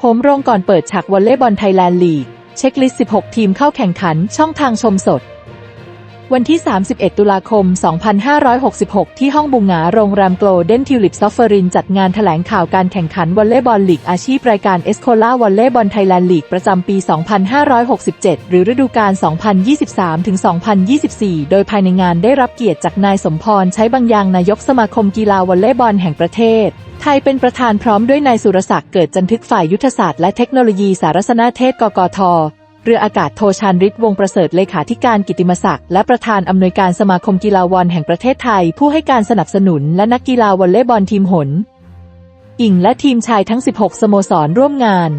โหมโรงก่อนเปิดฉากวอลเลย์บอลไทยแลนด์ลีก เช็คลิสต์ 16 ทีมเข้าแข่งขันช่องทางชมสด วันที่ 31 ตุลาคม 2566 ที่ห้องบุงหงาโรงแรมโกลเด้นทิวลิปซอฟเฟอรินจัดงานแถลงข่าวการแข่งขันวอลเลย์บอลลีกอาชีพรายการเอสโคล่าวอลเลย์บอลไทยแลนด์ลีกประจำปี 2567 หรือฤดูกาล 2023-2024 โดยภายในงานได้รับเกียรติจากนายสมพรใช้บางอย่างนายกสมาคมกีฬาวอลเลย์บอลแห่งประเทศไทยเป็นประธานพร้อมด้วยนายสุรศักดิ์เกิดจันทึกฝ่ายยุทธศาสตร์และเทคโนโลยีสารสนเทศกกท เรืออากาศโทชานฤทธิ์วงประเสริฐเลขาธิการกิติมศักดิ์และประธานอำนวยการสมาคมกีฬาวอลแห่งประเทศไทย ผู้ให้การสนับสนุนและนักกีฬาวอลเลย์บอลทีมหนอิงและทีมชายทั้ง 16 สโมสรร่วมงาน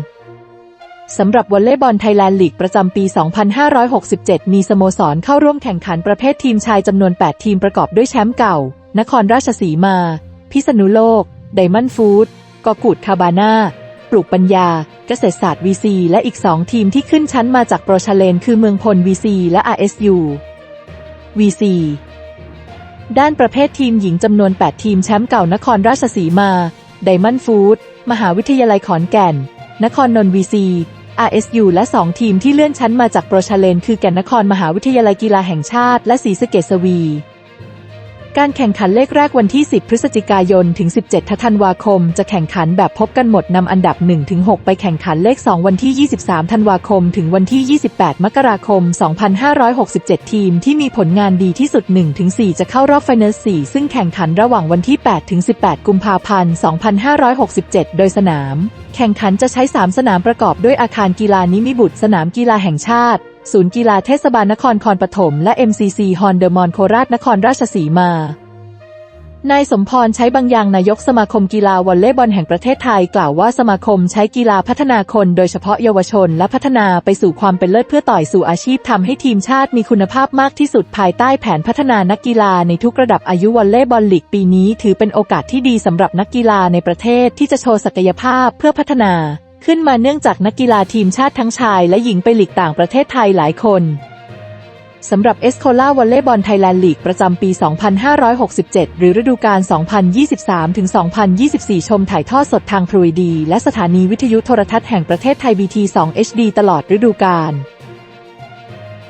สำหรับวอลเลย์บอลไทยแลนด์ลีกประจำปี 2567 มีสโมสรเข้าร่วมแข่งขันประเภททีมชายจำนวน 8 ทีมประกอบด้วยแชมป์เก่า นครราชสีมา พิษณุโลก ไดมอนด์ฟู้ดกอกูดคาบาน่า ปลูกปัญญา เกษตรศาสตร์ VC และอีก 2 ทีมที่ขึ้นชั้นมาจากโปรชาเลนคือเมืองพล VC และ RSU VC ด้านประเภททีมหญิงจำนวน 8 ทีมแชมป์เก่านครราชสีมาไดมอนด์ฟู้ดมหาวิทยาลัยขอนแก่น นครนนท์ VC RSU และ 2 ทีมที่เลื่อนชั้นมาจากโปรชาเลน คือแก่นนครมหาวิทยาลัยกีฬาแห่งชาติ และศรีสะเกษสวี การแข่งขันเลขแรกวันที่ 10 พฤศจิกายน ถึง 17 ธันวาคม จะแข่งขันแบบพบกันหมดนำอันดับ 1-6 ไปแข่งขันเลข 2 วันที่ 23 ธันวาคม ถึงวันที่ 28 มกราคม 2567 ทีมที่มีผลงานดีที่สุด 1-4 จะเข้ารอบไฟนอล4ซึ่งแข่งขันระหว่างวันที่ 8-18 กุมภาพันธ์ 2567 โดยสนาม แข่งขันจะใช้ 3 สนามประกอบด้วยอาคารกีฬานิมิบุตรสนามกีฬาแห่งชาติ ศูนย์กีฬาเทศบาลนครคอนปฐมและ MCC ฮอนเดอร์มอนโคราชนครราชสีมา นายสมพรใช้บางอย่างนายกสมาคมกีฬาวอลเลย์บอลแห่งประเทศไทยกล่าวว่าสมาคมใช้กีฬาพัฒนาคนโดยเฉพาะเยาวชน และพัฒนาไปสู่ความเป็นเลิศเพื่อต่อยสู่อาชีพทำให้ทีมชาติมีคุณภาพมากที่สุดภายใต้แผนพัฒนานักกีฬาในทุกระดับอายุวอลเลย์บอลลีกปีนี้ ถือเป็นโอกาสที่ดีสำหรับนักกีฬาในประเทศที่จะโชว์ศักยภาพเพื่อพัฒนา ขึ้นมาเนื่องจากนักกีฬาทีมชาติทั้งชายและหญิงไปหลีกต่างประเทศไทยหลายคนสำหรับเอสโคล่าวอลเลย์บอลไทยแลนด์ลีกประจำปี 2567 หรือฤดูกาล 2023-2024 ชมถ่ายทอดสดทางทรูดี และสถานีวิทยุโทรทัศน์แห่งประเทศไทย BT2 HD ตลอดฤดูกาล